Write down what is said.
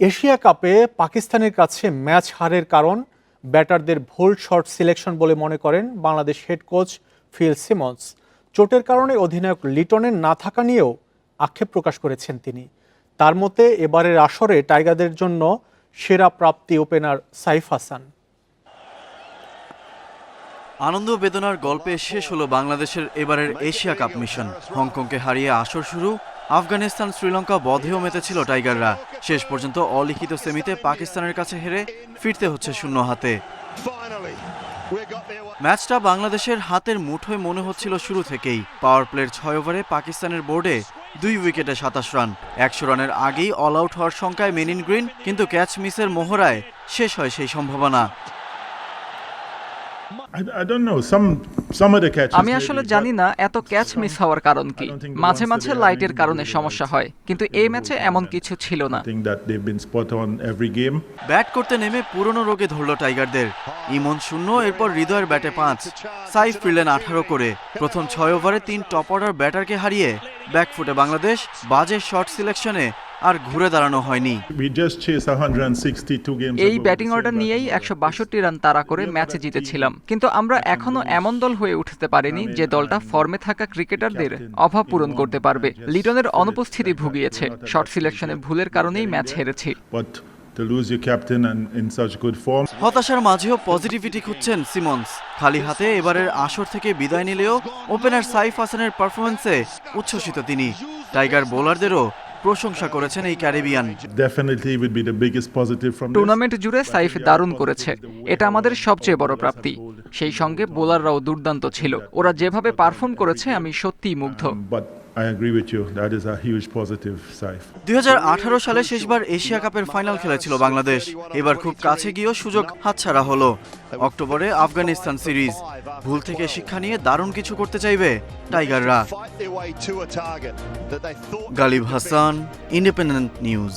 Asia কাপে পাকিস্তানের কাছে ম্যাচ হারের কারণ ব্যাটারদের ভুল শর্ট সিলেকশন বলে মনে করেন Bangladesh head coach Phil Simmons. চোটের কারণে অধিনায়ক লিটনের না থাকা নিয়েও আক্ষেপ প্রকাশ করেছেন তিনি। তার মতে, এবারের আসরে টাইগারদের জন্য সেরা প্রাপ্তি ওপেনার সাইফ হাসান। আনন্দ বেদনার গল্পে শেষ হলো বাংলাদেশের এবারের এশিয়া কাপ মিশন। হংকংকে হারিয়ে আসর শুরু, আফগানিস্তান, শ্রীলঙ্কা বধেও মেতেছিল টাইগাররা। শেষ পর্যন্ত অলিখিত সেমিতে পাকিস্তানের কাছে হেরে ফিরতে হচ্ছে শূন্য হাতে। ম্যাচটা বাংলাদেশের হাতের মুঠোয় মনে হচ্ছিল শুরু থেকেই। পাওয়ার প্লের ছয় ওভারে পাকিস্তানের বোর্ডে দুই উইকেটে সাতাশ রান। একশো রানের আগেই অল আউট হওয়ার শঙ্কায় মেনিন গ্রিন, কিন্তু ক্যাচ মিসের মোহরায় শেষ হয় সেই সম্ভাবনা। আমি আসলে জানি না এত ক্যাচ মিস হওয়ার কারণ কি। মাঝে মাঝে লাইটের কারণে সমস্যা হয় কিন্তু এই ম্যাচে এমন কিছু ছিল না. ব্যাট করতে নেমে পুরনো রোগে ধরল টাইগারদের। ইমন শূন্য এরপর হৃদয়ের ব্যাটে পাঁচ। সাইফ ফিরলেন আঠারো করে। প্রথম ছয় ওভারে তিন টপ অর্ডার ব্যাটারকে হারিয়ে ব্যাকফুটে বাংলাদেশ বাজে শর্ট সিলেকশনে আর ঘুরে দাঁড়ানো হয়নি। We just chased 162 games. এই ব্যাটিং অর্ডার নিয়েই একশো বাষট্টি রান তাড়া করে ম্যাচে জিতেছিলাম। কিন্তু আমরা এখনও এমন দল হয়ে উঠতে পারিনি যে দলটা ফর্মে থাকা ক্রিকেটারদের অভাব পূরণ করতে পারবে। লিটনের অনুপস্থিতি ভুগিয়েছে। শর্ট সিলেকশনে ভুলের কারণেই ম্যাচ হেরেছি। to lose your captain and in such good form. হতাশার মাঝেও পজিটিভিটি খুঁজছেন সিমন্স খালি হাতে এবারের আসর থেকে বিদায় নিলেও ওপেনার সাইফ হাসানের পারফরমেন্সে উচ্ছ্বসিত তিনি। টাইগার বোলারদেরও প্রশংসা করেছেন এই ক্যারিবিয়ান. টুর্নামেন্ট জুড়ে সাইফ দারুণ করেছে। এটা আমাদের সবচেয়ে বড় প্রাপ্তি। সেই সঙ্গে বোলাররাও দুর্দান্ত ছিল। ওরা যেভাবে পারফর্ম করেছে আমি সত্যিই মুগ্ধ। I agree with you. That is a huge positive, Saif. দুই সালে শেষবার এশিয়া কাপের ফাইনাল খেলেছিল বাংলাদেশ। এবার খুব কাছে গিয়েও সুযোগ হাতছাড়া হলো। অক্টোবরে আফগানিস্তান সিরিজ। ভুল থেকে শিক্ষা নিয়ে দারুণ কিছু করতে চাইবে টাইগাররা। Galib Hasan independent news.